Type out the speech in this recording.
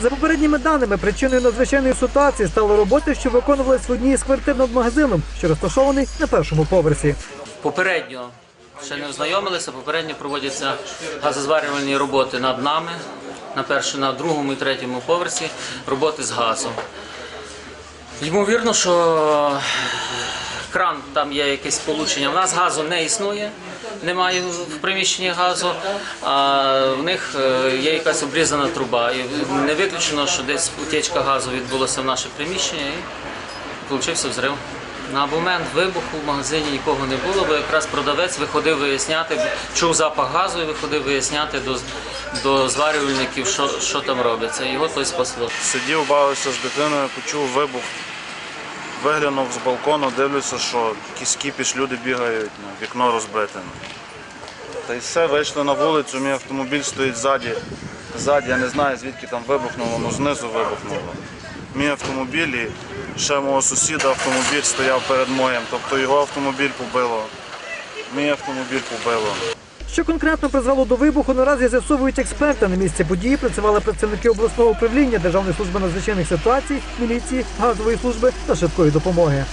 За попередніми даними, причиною надзвичайної ситуації стали роботи, що виконувались в одній із квартир над магазином, що розташований на першому поверсі. Попередньо ще не ознайомилися. Попередньо проводяться газозварювальні роботи над нами на першому, на другому і третьому поверсі. Роботи з газом. Ймовірно, що кран там є якесь сполучення. У нас газу не існує, немає в приміщенні газу, а в них е, є якась обрізана труба. І не виключено, що десь утечка газу відбулася в наше приміщення і получився взрив. На момент вибуху в магазині нікого не було, бо якраз продавець виходив виясняти, чув запах газу і виходив виясняти до, до зварювальників, що, що там робиться. Його той спасло. Сидів, бавився з дитиною, почув вибух. Виглянув з балкону, дивлюся, що якийсь кіпіш, люди бігають, ну, вікно розбите. ну. Та й все, вийшли на вулицю, мій автомобіль стоїть ззаді. Ззаді, я не знаю, звідки там вибухнуло, ну знизу вибухнуло. Мій автомобіль і ще мого сусіда автомобіль стояв перед моїм. Тобто його автомобіль побило. Мій автомобіль побило. Що конкретно призвело до вибуху, наразі з'ясовують експерти. На місці події працювали працівники обласного управління Державної служби надзвичайних ситуацій, міліції, газової служби та швидкої допомоги.